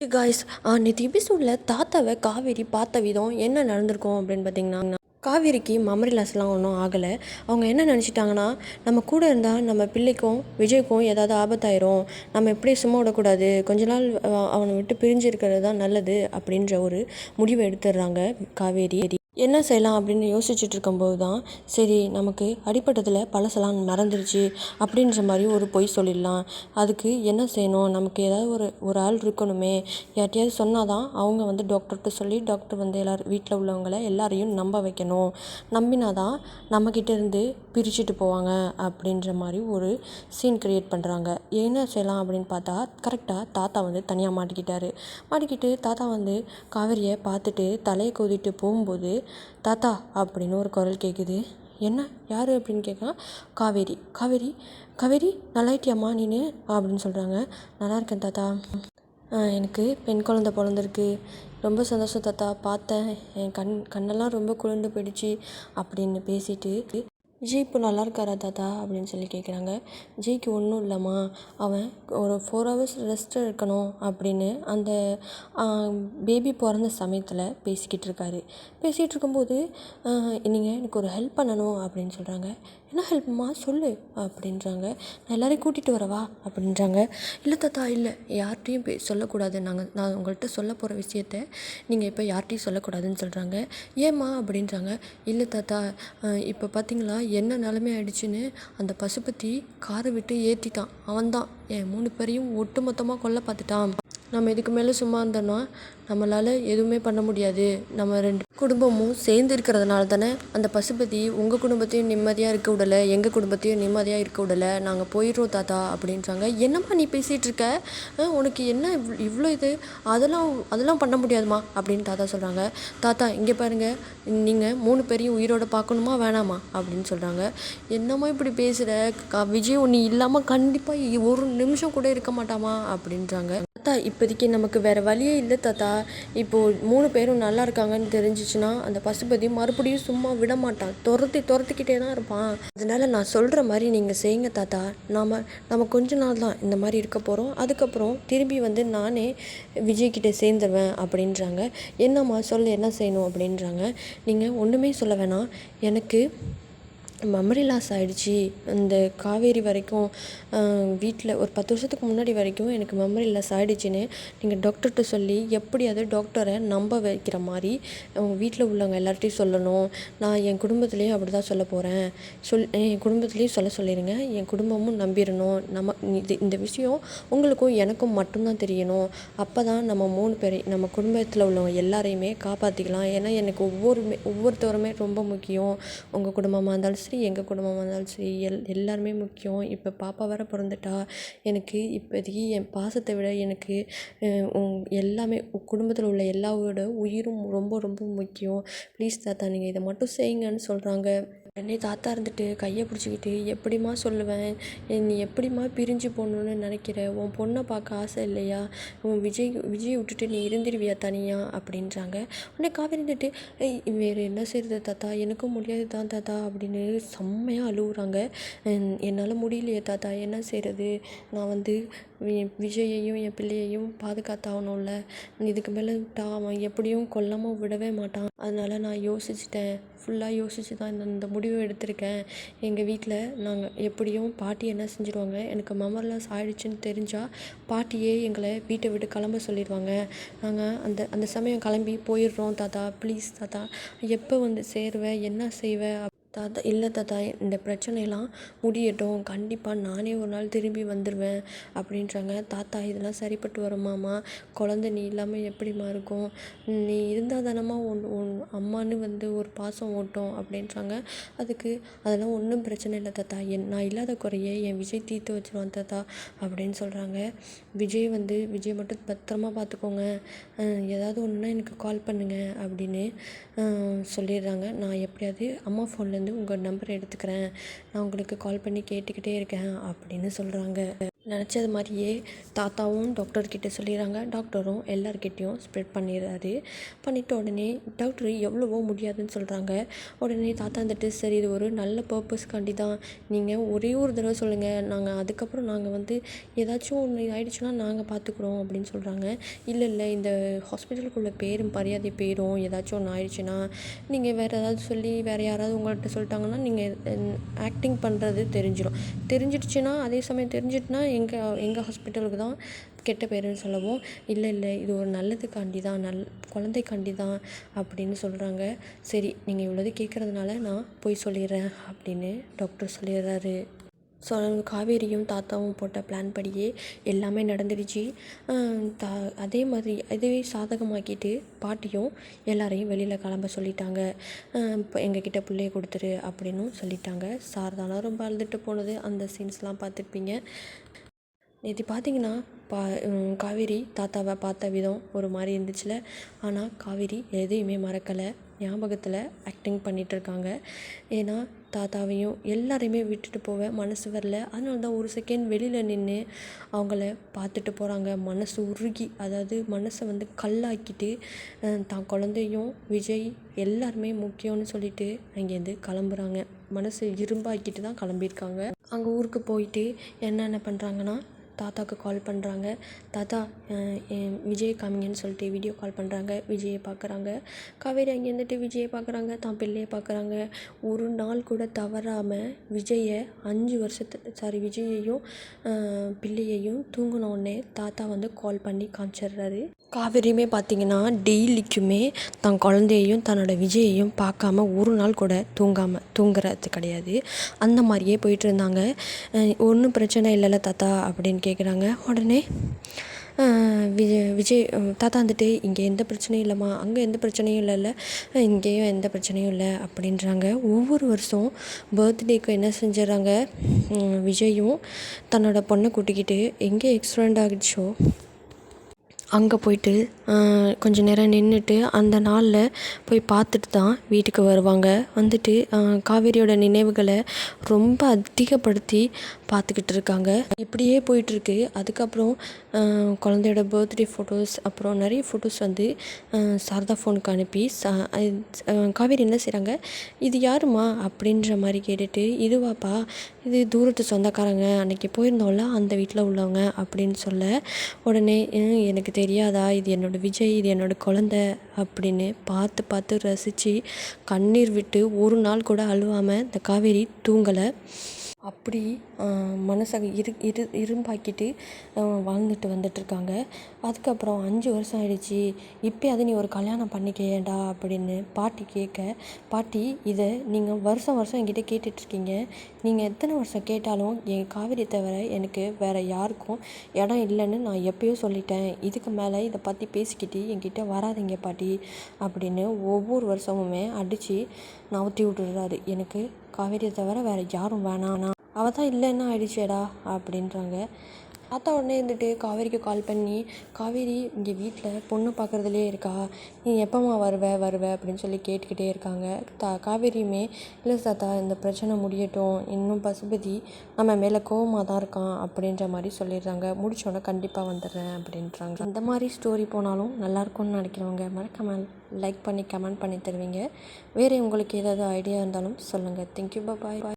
Guys நேற்று எபிசோடில் தாத்தாவை காவேரி பார்த்த விதம் என்ன நடந்திருக்கும் அப்படின்னு பார்த்தீங்கன்னா காவேரிக்கு மெமரி லாஸ்லாம் ஒன்றும் ஆகலை. அவங்க என்ன நினச்சிட்டாங்கன்னா நம்ம கூட இருந்தால் நம்ம பிள்ளைக்கும் விஜய்க்கும் ஏதாவது ஆபத்தாயிரும். நம்ம எப்படி சும்மா விடக்கூடாது. கொஞ்ச நாள் அவனை விட்டு பிரிஞ்சு இருக்கிறது தான் நல்லது அப்படின்ற ஒரு முடிவை எடுத்துடுறாங்க காவேரி. என்ன செய்யலாம் அப்படின்னு யோசிச்சுட்டு இருக்கும்போது தான் சரி நமக்கு அடிப்பட்டதில் பழசெல்லாம் மறந்துடுச்சு அப்படின்ற மாதிரி ஒரு பொய் சொல்லிடலாம். அதுக்கு என்ன செய்யணும்? நமக்கு ஏதாவது ஒரு ஒரு ஆள் இருக்கணுமே. யார்ட்டையாவது சொன்னால் தான் அவங்க வந்து டாக்டர்கிட்ட சொல்லி டாக்டர் வந்து எல்லோரும் வீட்டில் உள்ளவங்களை எல்லாரையும் நம்ப வைக்கணும். நம்பினா தான் நம்மக்கிட்டேருந்து பிரிச்சுட்டு போவாங்க அப்படின்ற மாதிரி ஒரு சீன் க்ரியேட் பண்ணுறாங்க என்ன செய்யலாம் அப்படின்னு பார்த்தா கரெக்டாக தாத்தா வந்து தனியாக மாட்டிக்கிட்டார். மாட்டிக்கிட்டு தாத்தா வந்து காவேரியை பார்த்துட்டு தலையை கொதிட்டு போகும்போது தாத்தா அப்படின்னு ஒரு குரல் கேட்குது என்ன? யார்? அப்படின்னு கேட்குறான் காவேரி. காவேரி? காவேரி நல்லாயிட்டியாம்மா நீனு? அப்படின்னு சொல்கிறாங்க நல்லா இருக்கேன் தாத்தா. எனக்கு பெண் குழந்த பிறந்திருக்கு. ரொம்ப சந்தோஷம் தாத்தா. பார்த்தேன். என் கண் கண்ணெல்லாம் ரொம்ப குளிர்ந்து போயிடுச்சு அப்படின்னு பேசிட்டு விஜய் இப்போ நல்லா இருக்காரா தாத்தா அப்படின்னு சொல்லி கேட்குறாங்க. விஜய்க்கு ஒன்றும் இல்லைம்மா. அவன் ஒரு ஃபோர் ஹவர்ஸ் ரெஸ்ட் இருக்கணும் அப்படின்னு அந்த பேபி பிறந்த சமயத்தில் பேசிக்கிட்டு இருக்காரு. பேசிகிட்டு இருக்கும்போது நீங்கள் எனக்கு ஒரு ஹெல்ப் பண்ணணும் அப்படின்னு சொல்கிறாங்க என்ன ஹெல்ப்மா சொல்லு அப்படின்றாங்க. நான் எல்லோரையும் கூட்டிகிட்டு வரவா? அப்படின்றாங்க. இல்லை தாத்தா இல்லை. யார்கிட்டையும் பே சொல்லக்கூடாது. நாங்கள் நான் உங்கள்கிட்ட சொல்ல போகிற விஷயத்த நீங்கள் இப்போ யார்கிட்டையும் சொல்லக்கூடாதுன்னு சொல்கிறாங்க ஏம்மா? அப்படின்றாங்க. இல்லை தாத்தா இப்போ பார்த்தீங்களா என்ன நிலைமை ஆயிடுச்சுன்னு அந்த பசுபதி காரை விட்டு ஏற்றிட்டான் அவன்தான். என் மூணு பேரையும் ஒட்டு மொத்தமாக கொல்ல பார்த்துட்டான். நம்ம இதுக்கு மேலே சும்மா இருந்தோன்னா நம்மளால் எதுவுமே பண்ண முடியாது. நம்ம ரெண்டு குடும்பமும் சேர்ந்து இருக்கிறதுனால தானே அந்த பசுபதி உங்கள் குடும்பத்தையும் நிம்மதியாக இருக்க விடலை எங்கள் குடும்பத்தையும் நிம்மதியாக இருக்க விடலை நாங்கள் போயிடுறோம் தாத்தா அப்படின்றாங்க. என்னம்மா நீ பேசிகிட்டு இருக்க? உனக்கு என்ன இவ் இவ்வளோ இது? அதெல்லாம் அதெல்லாம் பண்ண முடியாதுமா அப்படின்னு தாத்தா சொல்கிறாங்க தாத்தா இங்கே பாருங்கள் நீங்கள் மூணு பேரையும் உயிரோட பார்க்கணுமா வேணாமா அப்படின்னு சொல்கிறாங்க என்னம்மா இப்படி பேசுகிற க விஜய் நீ இல்லாமல் கண்டிப்பாக ஒரு நிமிஷம் கூட இருக்க மாட்டாமா அப்படின்றாங்க. தாத்தா இப்போதைக்கு நமக்கு வேறு வழியே இல்லை தாத்தா. இப்போது மூணு பேரும் நல்லா இருக்காங்கன்னு தெரிஞ்சிச்சுன்னா அந்த பசுபதி மறுபடியும் சும்மா விட மாட்டான். துரத்தி துரத்திக்கிட்டே தான் இருப்பான். அதனால் நான் சொல்கிற மாதிரி நீங்கள் செய்யுங்க தாத்தா. நாம் நம்ம கொஞ்ச நாள் தான் இந்த மாதிரி இருக்க போகிறோம் அதுக்கப்புறம் திரும்பி வந்து நானே விஜய்கிட்ட சேர்ந்துருவேன் அப்படின்றாங்க. என்னம்மா சொல்லு என்ன செய்யணும் அப்படின்றாங்க. நீங்கள் ஒன்றுமே சொல்ல வேணாம். எனக்கு மெமரி லாஸ் ஆகிடுச்சி இந்த காவேரி வரைக்கும் வீட்டில் ஒரு பத்து வருஷத்துக்கு முன்னாடி வரைக்கும் எனக்கு மெமரி லாஸ் ஆகிடுச்சின்னு நீங்கள் டாக்டர்கிட்ட சொல்லி எப்படியாவது டாக்டரை நம்ப வைக்கிற மாதிரி அவங்க வீட்டில் உள்ளவங்க எல்லார்ட்டையும் சொல்லணும். நான் என் குடும்பத்துலேயும் அப்படி தான் சொல்ல போகிறேன் சொல் என் குடும்பத்துலேயும் சொல்ல சொல்லிடுங்க என் குடும்பமும் நம்பிடணும் நம்ம இது இந்த விஷயம் உங்களுக்கும் எனக்கும் மட்டும்தான் தெரியணும். அப்போ தான் நம்ம மூணு பேரை நம்ம குடும்பத்தில் உள்ளவங்க எல்லாரையுமே காப்பாற்றிக்கலாம் ஏன்னா எனக்கு ஒவ்வொருமே ஒவ்வொருத்தருமே ரொம்ப முக்கியம். உங்கள் குடும்பமாக இருந்தாலும் சரி எங்கள் குடும்பமாக இருந்தாலும் சரி எல் எல்லாருமே முக்கியம். இப்போ பாப்பா வேற பிறந்துட்டா எனக்கு இப்போதைக்கு என் பாசத்தை விட எனக்கு உங் எல்லாமே குடும்பத்தில் உள்ள எல்லாரோட உயிரும் ரொம்ப ரொம்ப முக்கியம். ப்ளீஸ் தாத்தா நீங்கள் இதை மட்டும் செய்யுங்கன்னு சொல்கிறாங்க உடனே தாத்தா இருந்துட்டு கையை பிடிச்சிக்கிட்டு எப்படிம்மா சொல்லுவேன்? நீ எப்படிம்மா பிரிஞ்சு போகணுன்னு நினைக்கிற? உன் பொண்ணை பார்க்க ஆசை இல்லையா? உன் விஜய் விஜய் விட்டுட்டு நீ இருந்துருவியா தனியா? அப்படின்றாங்க. உடனே காவேரி இருந்துட்டு வேறு என்ன செய்கிறது தாத்தா? எனக்கும் முடியாது தான் தாத்தா அப்படின்னு செம்மையாக அழுகுறாங்க என்னால் முடியலையே தாத்தா. என்ன செய்கிறது நான் வந்து விஜயையும் என் பிள்ளையையும் பாதுகாத்தாகணும்ல. இதுக்கு மேலே விட்டா அவன் எப்படியும் கொல்லாமல் விடவே மாட்டான். அதனால நான் யோசிச்சிட்டேன். ஃபுல்லாக யோசித்து தான் இந்த இந்த முடிவை எடுத்திருக்கேன். எங்கள் வீட்டில் நாங்கள் எப்படியும் பாட்டி என்ன செஞ்சுருவாங்க? எனக்கு மெமரிலாஸ் ஆயிடுச்சுன்னு தெரிஞ்சால் பாட்டியே எங்களை வீட்டை விட்டு கிளம்ப சொல்லிடுவாங்க நாங்கள் அந்த அந்த சமயம் கிளம்பி போயிடுறோம் தாத்தா ப்ளீஸ் தாத்தா. எப்போ வந்து சேருவ? என்ன செய்வ? தாத்தா இல்லை தாத்தா இந்த பிரச்சனையெல்லாம் முடியட்டும். கண்டிப்பாக நானே ஒரு நாள் திரும்பி வந்துடுவேன் அப்படின்றாங்க. தாத்தா இதெல்லாம் சரிப்பட்டு வருமாமா குழந்த நீ இல்லாமல் எப்படிம்மா இருக்கும்? நீ இருந்தால் தானம்மா உன் உன் அம்மான்னு வந்து ஒரு பாசம் ஓட்டும் அப்படின்றாங்க. அதுக்கு அதெல்லாம் ஒன்றும் பிரச்சனை இல்லை தாத்தா. என் நான் இல்லாத குறையை என் விஜய் தீர்த்து வச்சிருவான் தாத்தா அப்படின்னு சொல்கிறாங்க விஜய் வந்து விஜய் மட்டும் பத்திரமா பார்த்துக்கோங்க ஏதாவது ஒன்றுனா எனக்கு கால் பண்ணுங்கள் அப்படின்னு சொல்லிடுறாங்க. நான் எப்படியாவது அம்மா ஃபோனில் இருந்து உங்கள் நம்பர் எடுத்துக்கிறேன். நான் உங்களுக்கு கால் பண்ணி கேட்டுக்கிட்டே இருக்கேன் அப்படின்னு சொல்கிறாங்க நினச்சது மாதிரியே தாத்தாவும் டாக்டர்கிட்ட சொல்லிடுறாங்க. டாக்டரும் எல்லார்கிட்டேயும் ஸ்ப்ரெட் பண்ணிடுறாரு. பண்ணிவிட்ட உடனே டாக்டர் எவ்வளவோ முடியாதுன்னு சொல்கிறாங்க உடனே தாத்தா வந்துட்டு சரி இது ஒரு நல்ல பர்பஸ்க்காண்டி தான். நீங்கள் ஒரே ஒரு தடவை சொல்லுங்கள் நாங்கள் அதுக்கப்புறம் நாங்கள் வந்து ஏதாச்சும் ஒன்று ஆயிடுச்சுன்னா நாங்கள் பார்த்துக்குறோம் அப்படின்னு சொல்கிறாங்க இல்லை இல்லை. இந்த ஹாஸ்பிட்டலுக்குள்ளே பேரும் மரியாதை பேரும் ஏதாச்சும் ஒன்று ஆயிடுச்சுன்னா நீங்கள் வேறு ஏதாவது சொல்லி வேறு யாராவது உங்கள்கிட்ட சொல்லிட்டாங்கன்னா நீங்கள் ஆக்டிங் பண்ணுறது தெரிஞ்சிடும் தெரிஞ்சிடுச்சுன்னா அதே சமயம் தெரிஞ்சிட்டுனா எங்கள் எங்கள் ஹாஸ்பிட்டலுக்கு தான் கெட்ட பேருன்னு சொல்லவும் இல்லை இல்லை இது ஒரு நல்லதுக்காண்டி தான் நல் குழந்தைக்காண்டி தான் அப்படின்னு சொல்கிறாங்க சரி நீங்கள் இவ்வளோது கேட்குறதுனால நான் போய் சொல்லிடுறேன் அப்படின்னு டாக்டர் சொல்லிடுறாரு. ஸோ காவேரியும் தாத்தாவும் போட்ட பிளான் படியே எல்லாமே நடந்துடுச்சு. தா அதே மாதிரி இதுவே சாதகமாக்கிட்டு பாட்டியும் எல்லாரையும் வெளியில் கிளம்ப சொல்லிட்டாங்க. இப்போ எங்ககிட்ட பிள்ளைய கொடுத்துரு அப்படின்னும் சொல்லிட்டாங்க. சாரதாலாம் ரொம்ப அழுதுட்டு போனது. அந்த சீன்ஸ்லாம் பார்த்துருப்பீங்க. நேற்று பார்த்தீங்கன்னா பா காவேரி தாத்தாவை பார்த்த விதம் ஒரு மாதிரி இருந்துச்சுல. ஆனால் காவேரி எதையுமே மறக்கலை. ஞாபகத்தில் ஆக்டிங் பண்ணிகிட்ருக்காங்க ஏன்னா தாத்தாவையும் எல்லாரையுமே விட்டுட்டு போக மனசு வரல. அதனால தான் ஒரு செகண்ட் வெளியில் நின்று அவங்கள பார்த்துட்டு போகிறாங்க மனசு உருகி அதாவது மனசை வந்து கல்லாக்கிட்டு தான் குழந்தையும் விஜய் எல்லாருமே முக்கியம்னு சொல்லிட்டு அங்கேருந்து கிளம்புறாங்க. மனசு இரும்பாக்கிட்டு தான் கிளம்பியிருக்காங்க. அங்கே ஊருக்கு போயிட்டு என்னென்ன பண்ணுறாங்கன்னா தாத்தாவுக்கு கால் பண்ணுறாங்க தாத்தா விஜயை காமிங்கன்னு சொல்லிட்டு வீடியோ கால் பண்ணுறாங்க விஜயை பார்க்குறாங்க காவேரி அங்கே இருந்துட்டு விஜயை பார்க்குறாங்க தான் பிள்ளையை பார்க்குறாங்க ஒரு நாள் கூட தவறாமல் விஜயை அஞ்சு வருஷத்து சாரி விஜயையும் பிள்ளையையும் தூங்கினோடனே தாத்தா வந்து கால் பண்ணி காமிச்சிடுறாரு. காவேரியுமே பார்த்தீங்கன்னா டெய்லிக்குமே தன் குழந்தையையும் தன்னோட விஜயையும் பார்க்காம ஒரு நாள் கூட தூங்காமல் தூங்குறது கிடையாது. அந்த மாதிரியே போயிட்டு இருந்தாங்க. ஒன்றும் பிரச்சனை இல்லைல்ல தாத்தா அப்படின்னு கேட்குறாங்க உடனே விஜய் விஜய் தாத்தா வந்துட்டு இங்கே எந்த பிரச்சனையும் இல்லைம்மா. அங்கே எந்த பிரச்சனையும் இல்லைல்ல இங்கேயும் எந்த பிரச்சனையும் இல்லை. அப்படின்றாங்க. ஒவ்வொரு வருஷம் பர்த்டேக்கு என்ன செஞ்சிடறாங்க விஜயும் தன்னோட பொண்ணை கூட்டிக்கிட்டு எங்கே எக்ஸ்பிரண்ட் ஆகிடுச்சோ? அங்கே போயிட்டு கொஞ்சம் நேரம் நின்றுட்டு அந்த நாளில் போய் பார்த்துட்டு தான் வீட்டுக்கு வருவாங்க. வந்துட்டு காவேரியோட நினைவுகளை ரொம்ப அதிகப்படுத்தி பார்த்துக்கிட்டு இருக்காங்க. இப்படியே போயிட்டுருக்கு. அதுக்கப்புறம் குழந்தையோட பர்த்டே ஃபோட்டோஸ் அப்புறம் நிறைய ஃபோட்டோஸ் வந்து சாரதா ஃபோனுக்கு அனுப்பி சா காவேரி என்ன செய்கிறாங்க இது யாருமா அப்படின்ற மாதிரி கேட்டுட்டு இதுவாப்பா? இது தூரத்து சொந்தக்காரங்க அன்றைக்கி போயிருந்தோம்ல அந்த வீட்டில் உள்ளவங்க அப்படின்னு சொல்ல உடனே எனக்கு தெரியாதா? இது என்னோடய விஜய் இது என்னோடய குழந்த அப்படின்னு பார்த்து பார்த்து ரசித்து கண்ணீர் விட்டு ஒரு நாள் கூட அழுவாமல் இந்த காவேரி தூங்கலை. அப்படி மனசை இரு இரு இரும்பாக்கிட்டு வாழ்ந்துட்டு வந்துட்டுருக்காங்க. அதுக்கப்புறம் அஞ்சு வருஷம் ஆயிடுச்சு. இப்போயாவது நீ ஒரு கல்யாணம் பண்ணிக்கேன்டா அப்படின்னு பாட்டி கேட்க பாட்டி இதை நீங்கள் வருஷம் வருஷம் என்கிட்ட கேட்டுட்ருக்கீங்க நீங்கள் எத்தனை வருஷம் கேட்டாலும் என் காவிரி தவிர எனக்கு வேறு யாருக்கும் இடம் இல்லைன்னு நான் எப்போயோ சொல்லிட்டேன். இதுக்கு மேலே இதை பற்றி பேசிக்கிட்டு என்கிட்ட வராதிங்க பாட்டி அப்படின்னு ஒவ்வொரு வருஷமுமே அடித்து நவுத்தி விட்டுறாரு எனக்கு காவேரியை தவிர வேறு யாரும் வேணாம். அவள் தான் இல்லைன்னா ஆயிடுச்சேடா? அப்படின்றாங்க. தாத்தா உடனே இருந்துட்டு காவேரிக்கு கால் பண்ணி காவேரி இங்கே வீட்டில் பொண்ணு பார்க்குறதுலே இருக்கா? நீ எப்போம்மா வருவ வருவ? அப்படின்னு சொல்லி கேட்டுக்கிட்டே இருக்காங்க. தா காவேரியுமே இல்லை தாத்தா இந்த பிரச்சனை முடியட்டும். இன்னும் பசுபதி நம்ம மேலே கோவமாக தான் இருக்கான் அப்படின்ற மாதிரி சொல்லிடுறாங்க. முடிச்சோடனே கண்டிப்பாக வந்துடுறேன் அப்படின்றாங்க. அந்த மாதிரி ஸ்டோரி போனாலும் நல்லாயிருக்கும்னு நினைக்கிறவங்க மறக்காமல் லைக் பண்ணி கமெண்ட் பண்ணி தருவீங்க. வேறு உங்களுக்கு ஏதாவது ஐடியா இருந்தாலும் சொல்லுங்கள் தேங்க்யூ பாய் பாய்